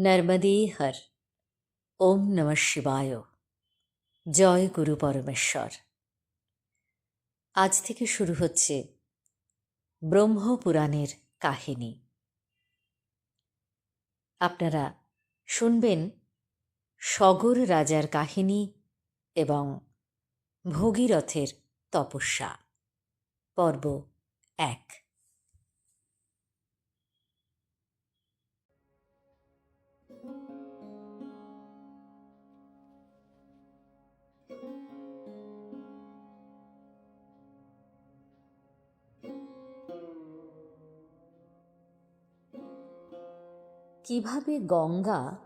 নর্মদে হর ওম নম শিবায় জয় গুরু পরমেশ্বর আজ থেকে শুরু হচ্ছে ব্রহ্মপুরাণের কাহিনী। আপনারা শুনবেন সগর রাজার কাহিনী এবং ভগীরথের তপস্যা। পর্ব এক। কীভাবে গঙ্গা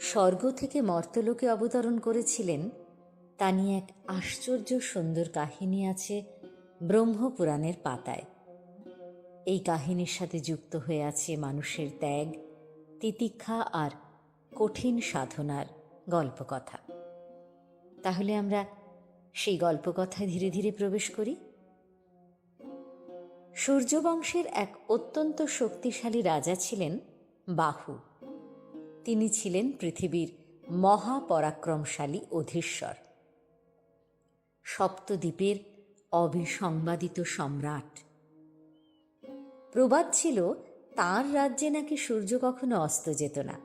স্বর্গ থেকে মর্তলোকে অবতরণ করেছিলেন, তা নিয়ে এক আশ্চর্য সুন্দর কাহিনী আছে ব্রহ্মপুরাণের পাতায়। এই কাহিনীর সাথে যুক্ত হয়ে আছে মানুষের ত্যাগ, তিতিক্ষা আর কঠিন সাধনার গল্পকথা। তাহলে আমরা সেই গল্পকথায় ধীরে ধীরে প্রবেশ করি। সূর্যবংশের এক অত্যন্ত শক্তিশালী রাজা ছিলেন বাহু। তিনি ছিলেন পৃথিবীর মহাপরাক্রমশালী অধীশ্বর। সপ্তদ্বীপের অবিসংবাদিত সম্রাট। প্রবাদ ছিল, তার রাজ্যে নাকি সূর্য কখনো অস্ত যেত না।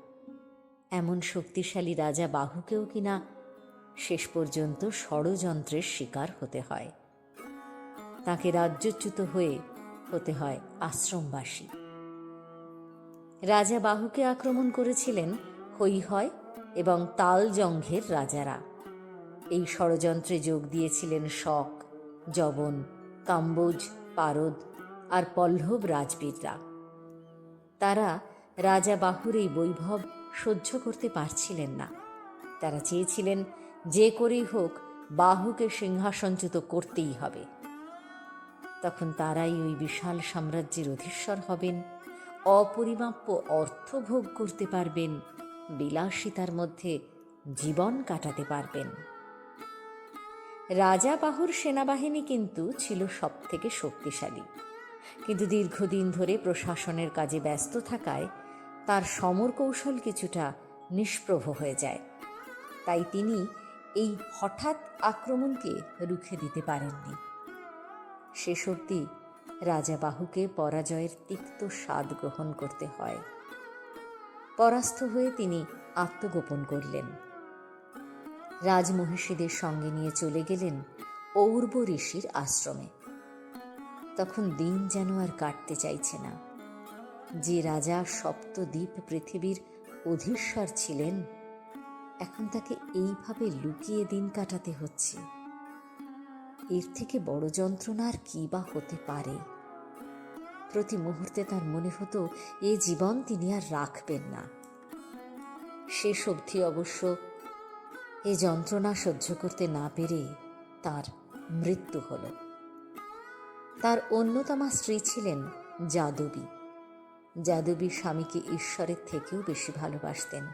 এমন শক্তিশালী রাজা বাহুকেও কিনা শেষ পর্যন্ত ষড়যন্ত্রের শিকার হতে হয়। তাকে রাজ্যচ্যুত হয়ে হতে হয় আশ্রমবাসী। রাজা বাহুকে আক্রমণ করেছিলেন হৈহয় এবং তালজঙ্ঘের রাজারা। এই ষড়যন্ত্রে যোগ দিয়েছিলেন শক জবন কাম্বোজ, পারদ আর পল্লব রাজবীররা। তারা রাজা বাহুর এই বৈভব সহ্য করতে পারছিলেন না। তারা চেয়েছিলেন যে করেই হোক বাহুকে সিংহাসনচ্যুত করতেই হবে। তখন তারাই ওই বিশাল সাম্রাজ্যের অধীশ্বর হবেন। অপরিমাপ্য অর্থ ভোগ করতে পারবেন, বিলাসিতার মধ্যে জীবন কাটাতে পারবেন। রাজা বাহুর সেনাবাহিনী কিন্তু ছিল সব থেকে শক্তিশালী। কিন্তু দীর্ঘদিন ধরে প্রশাসনের কাজে ব্যস্ত থাকায় তার সমর কৌশল কিছুটা নিষ্প্রভ হয়ে যায়। তাই তিনি এই হঠাৎ আক্রমণকে রুখে দিতে পারেননি। শেষ অবধি রাজা বাহুকে পরাজয়ের তিক্ত স্বাদ গ্রহণ করতে হয়। পরাস্ত হয়ে তিনি আত্মগোপন করলেন। রাজমহিষীদের সঙ্গে নিয়ে চলে গেলেন ঔর্ব ঋষির আশ্রমে। তখন দিন যেন আর কাটতে চাইছে না। যে রাজা সপ্তদ্বীপ পৃথিবীর অধীশ্বর ছিলেন, এখন তাকে এইভাবে লুকিয়ে দিন কাটাতে হচ্ছে। এর থেকে বড় যন্ত্রণা আর কী বা হতে পারে? প্রতি মুহূর্তে তার মনে হতো এ জীবন তিনি আর রাখবেন না। শেষ অবধি অবশ্য এ যন্ত্রণা সহ্য করতে না পেরে তার মৃত্যু হল। তার অন্যতমা স্ত্রী ছিলেন যাদবী। যাদবী স্বামীকে ঈশ্বরের থেকেও বেশি ভালোবাসতেন।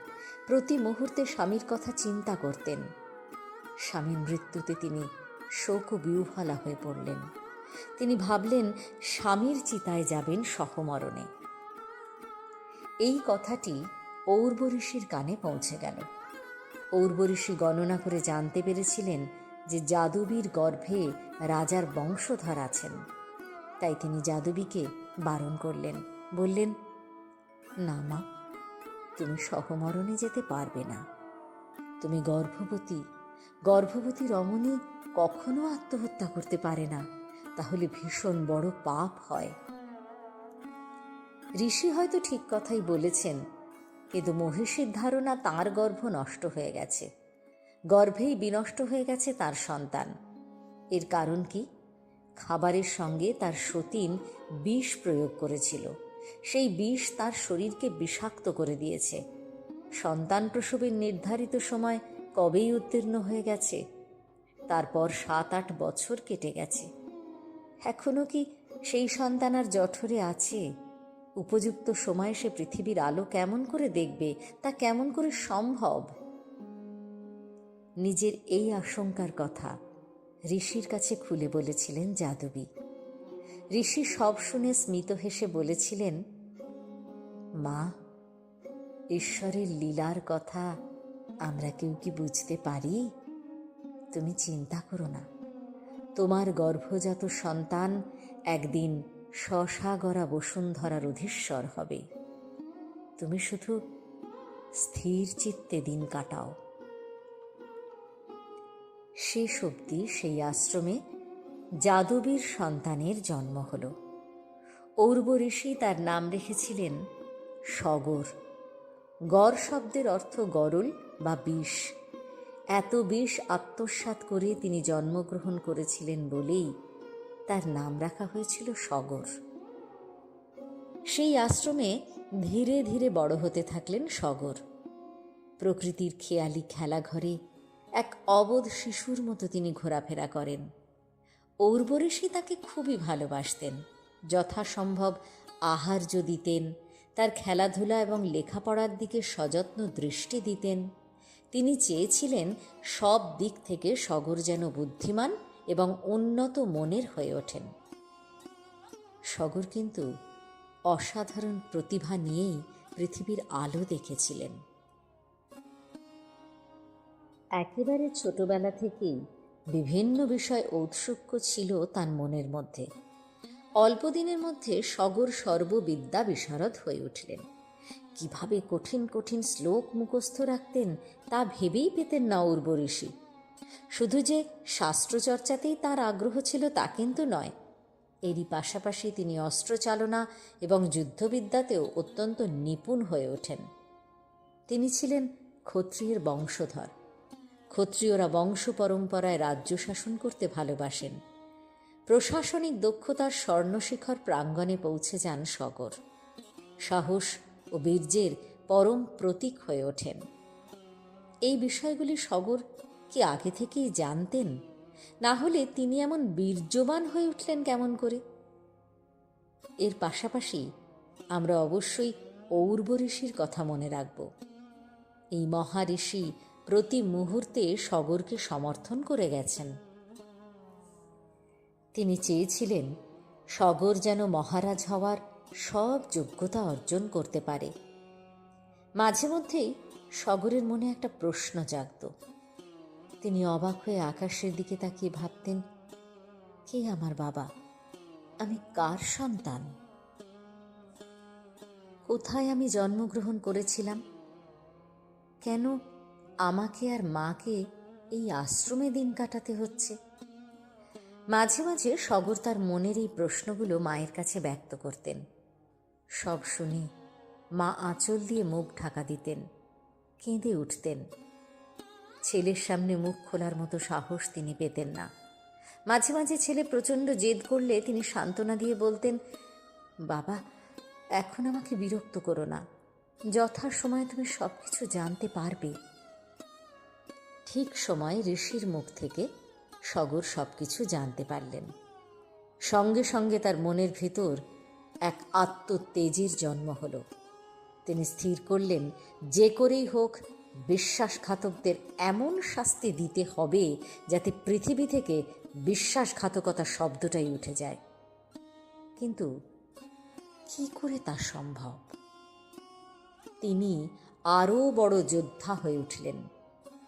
প্রতি মুহূর্তে স্বামীর কথা চিন্তা করতেন। স্বামীর মৃত্যুতে তিনি শোক ও বিউহালা হয়ে পড়লেন। তিনি ভাবলেন, স্বামীর চিতায় যাবেন সহমরণে। এই কথাটি ঋষির কানে পৌঁছে গেল। ঋষি গণনা করে জানতে পেরেছিলেন যে যাদবীর গর্ভে রাজার বংশধর আছেন। তাই তিনি যাদবীকে বারণ করলেন। বললেন, না মা, তুমি সহমরণে যেতে পারবে না। তুমি গর্ভবতী। গর্ভবতী রমণী কখনো আত্মহত্যা করতে পারে না। তাহলে ভীষণ বড় পাপ হয়। ঋষি হয়তো ঠিক কথাই বলেছেন কিন্তু মহিষীর ধারণা তার গর্ভ নষ্ট হয়ে গেছে। গর্ভেই বিনষ্ট হয়ে গেছে তার সন্তান। এর কারণ কি? খাবারের সঙ্গে তার সতীন বিষ প্রয়োগ করেছিল। সেই বিষ তার শরীরকে বিষাক্ত করে দিয়েছে। সন্তান প্রসবের নির্ধারিত সময় কবেই উত্তীর্ণ হয়ে গেছে? তারপর সাত আট বছর কেটে গেছে। এখনও কি সেই সন্তান আর জঠরে আছে? উপযুক্ত সময়ে সে পৃথিবীর আলো কেমন করে দেখবে, তা কেমন করে সম্ভব? নিজের এই আশঙ্কার কথা ঋষির কাছে খুলে বলেছিলেন যাদবী। ঋষি সব শুনে স্মিত হেসে বলেছিলেন, মা, ঈশ্বরের লীলার কথা আমরা কেউ কি বুঝতে পারি? তুমি চিন্তা করো না। তোমার গর্ভজাত সন্তান একদিন শশাগরা বসুন্ধরার অধীশ্বর হবে। তুমি শুধু স্থির চিত্তে দিন কাটাও। শেষ অবধি সেই আশ্রমে যাদবীর সন্তানের জন্ম হল। ঔর্ব ঋষি তার নাম রেখেছিলেন সগর। গড় শব্দের অর্থ গরল বা বিষ। এত বিষ আত্মসাৎ করে তিনি জন্মগ্রহণ করেছিলেন বলেই তার নাম রাখা হয়েছিল সগর। সেই আশ্রমে ধীরে ধীরে বড় হতে থাকলেন সগর। প্রকৃতির খেয়ালি খেলাঘরে এক অবধ শিশুর মতো তিনি ঘোরাফেরা করেন। ঔর্বরেশী তাকে খুবই ভালোবাসতেন। যথাসম্ভব আহার্য দিতেন, তার খেলাধুলা এবং লেখাপড়ার দিকে সযত্ন দৃষ্টি দিতেন। তিনি চেয়েছিলেন সব দিক থেকে সগর যেন বুদ্ধিমান এবং উন্নত মনের হয়ে ওঠেন। সগর কিন্তু অসাধারণ প্রতিভা নিয়েই পৃথিবীর আলো দেখেছিলেন। একেবারে ছোটবেলা থেকেই বিভিন্ন বিষয় ঔৎসুক্য ছিল তার মনের মধ্যে। অল্পদিনের মধ্যে সগর সর্ববিদ্যা বিশারদ হয়ে উঠলেন। কীভাবে কঠিন কঠিন শ্লোক মুখস্থ রাখতেন তা ভেবেই পেতেন না ঋষি। শুধু যে শাস্ত্রচর্চাতেই তার আগ্রহ ছিল তা কিন্তু নয়। এরই পাশাপাশি তিনি অস্ত্রচালনা এবং যুদ্ধবিদ্যাতেও অত্যন্ত নিপুণ হয়ে ওঠেন। তিনি ছিলেন ক্ষত্রিয়ের বংশধর। ক্ষত্রিয়রা বংশ পরম্পরায় রাজ্য শাসন করতে ভালোবাসেন। প্রশাসনিক দক্ষতার স্বর্ণশিখর প্রাঙ্গণে পৌঁছে যান সগর। সাহস ও বীর্যের পরম প্রতীক হয়ে ওঠেন। এই বিষয়গুলি সগর কি আগে থেকেই জানতেন? না হলে তিনি এমন বীর্যবান হয়ে উঠলেন কেমন করে? এর পাশাপাশি আমরা অবশ্যই ঔর্ব ঋষির কথা মনে রাখব। এই মহাঋষি প্রতি মুহূর্তে সগরকে সমর্থন করে গেছেন। তিনি চেয়েছিলেন সগর যেন মহারাজ হওয়ার সব যোগ্যতা অর্জন করতে পারে। মাঝে মধ্যেই সগরের মনে একটা প্রশ্ন জাগত। তিনি অবাক হয়ে আকাশের দিকে তাকিয়ে ভাবতেন, কে আমার বাবা? আমি কার সন্তান? কোথায় আমি জন্মগ্রহণ করেছিলাম? কেন আমাকে আর মাকে এই আশ্রমে দিন কাটাতে হচ্ছে? মাঝে মাঝে সগর তার মনের এই প্রশ্নগুলো মায়ের কাছে ব্যক্ত করতেন। সব শুনে। মা আঁচল দিয়ে মুখ ঢাকা দিতেন, কেঁদে উঠতেন। ছেলের সামনে মুখ খোলার মতো সাহস তিনি পেতেন না। মাঝে মাঝে ছেলে প্রচণ্ড জেদ করলে তিনি সান্ত্বনা দিয়ে বলতেন, বাবা, এখন আমাকে বিরক্ত করো না। যথার সময় তুমি সব কিছু জানতে পারবে। ঠিক সময় ঋষির মুখ থেকে সগর সব কিছু জানতে পারলেন। সঙ্গে সঙ্গে তার মনের ভেতর এক আত্মতেজের জন্ম হল। তিনি স্থির করলেন, যে করেই হোক বিশ্বাসঘাতকদের এমন শাস্তি দিতে হবে যাতে পৃথিবী থেকে বিশ্বাসঘাতকতা শব্দটাই উঠে যায়। কিন্তু কি করে তা সম্ভব? তিনি আরও বড় যোদ্ধা হয়ে উঠলেন।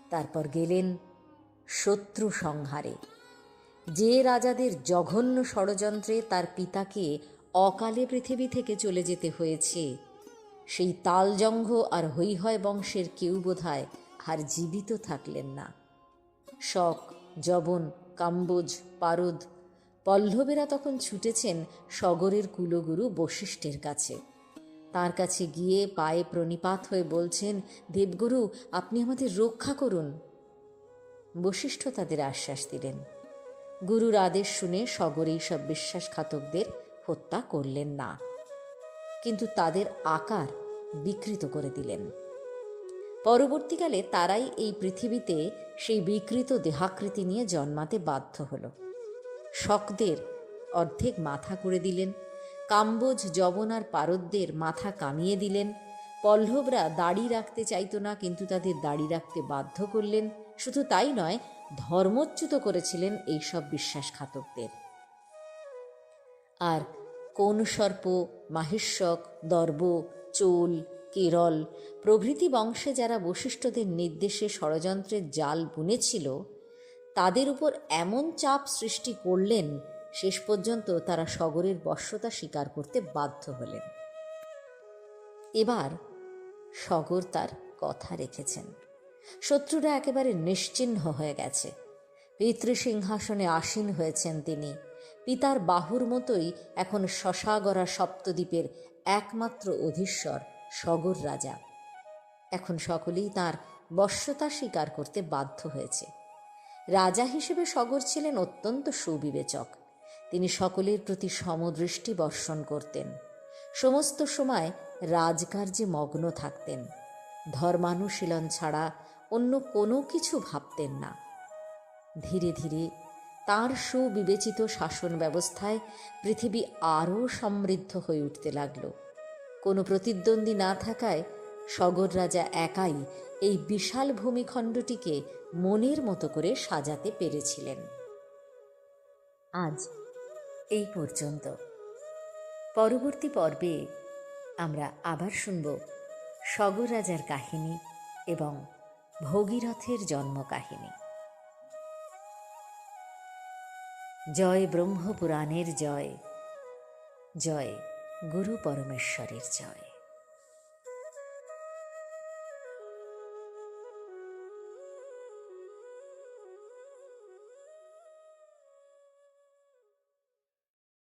তারপর গেলেন শত্রু সংহারে। যে রাজাদের জঘন্য ষড়যন্ত্রে তার পিতাকে অকালে পৃথিবী থেকে চলে যেতে হয়েছে। সেই তালজঙ্ঘ আর হৈহয় বংশের কেউ বোধহয় আর জীবিত থাকলেন না। শক জবন কাম্বোজ, পারদ, পল্লবেরা তখন ছুটেছেন সগরের কুলগুরু বশিষ্ঠের কাছে। তার কাছে গিয়ে পায়ে প্রণিপাত হয়ে বলছেন, দেবগুরু, আপনি আমাদের রক্ষা করুন। বশিষ্ঠ তাদের আশ্বাস দিলেন। গুরুর আদেশ শুনে সগরেই সব বিশ্বাসঘাতকদের হত্যা করলেন না। কিন্তু তাদের আকার বিকৃত করে দিলেন। পরবর্তীকালে তারাই এই পৃথিবীতে সেই বিকৃত দেহাকৃতি নিয়ে জন্মাতে বাধ্য হল। শকদের অর্ধেক মাথা করে দিলেন, কাম্বোজ যবনার পারদদের মাথা কামিয়ে দিলেন, পল্লবরা দাড়ি রাখতে চাইতো না, কিন্তু তাদের দাড়ি রাখতে বাধ্য করলেন, শুধু তাই নয়, ধর্মচ্যুত করেছিলেন এইসব বিশ্বাসঘাতকদের। আর কোন সর্প মাহেশ্বক, দর্ব, চোল, কেরল প্রভৃতি বংশে যারা বশিষ্ঠদের নির্দেশে ষড়যন্ত্রের জাল বুনেছিল, তাদের উপর এমন চাপ সৃষ্টি করলেন, শেষ পর্যন্ত তারা সগরের বশ্যতা স্বীকার করতে বাধ্য হলেন। এবার সগর তার কথা রেখেছেন। শত্রুরা একেবারে নিশ্চিহ্ন হয়ে গেছে। পিতৃসিংহাসনে আসীন হয়েছেন তিনি। পিতার বাহুর মতোই এখন শশাগরা সপ্তদ্বীপের একমাত্র অধীশ্বর সগর রাজা। এখন সকলেই তার বশ্যতা স্বীকার করতে বাধ্য হয়েছে। রাজা হিসেবে সগর ছিলেন অত্যন্ত সুবিবেচক। তিনি সকলের প্রতি সমদৃষ্টি বর্ষণ করতেন। সমস্ত সময় রাজকার্যে মগ্ন থাকতেন। ধর্মানুশীলন ছাড়া অন্য কোনো কিছু ভাবতেন না। ধীরে ধীরে তার সুবিবেচিত শাসন ব্যবস্থায় পৃথিবী আরও সমৃদ্ধ হয়ে উঠতে লাগল। কোনো প্রতিদ্বন্দ্বী না থাকায় সগর রাজা একাই এই বিশাল ভূমিখণ্ডটিকে মনের মতো করে সাজাতে পেরেছিলেন। আজ এই পর্যন্ত। পরবর্তী পর্বে আমরা আবার শুনব সগর রাজার কাহিনী এবং ভগীরথের জন্ম কাহিনী জয় ব্রহ্মপুরাণের জয় জয় গুরু পরমেশ্বরের জয়।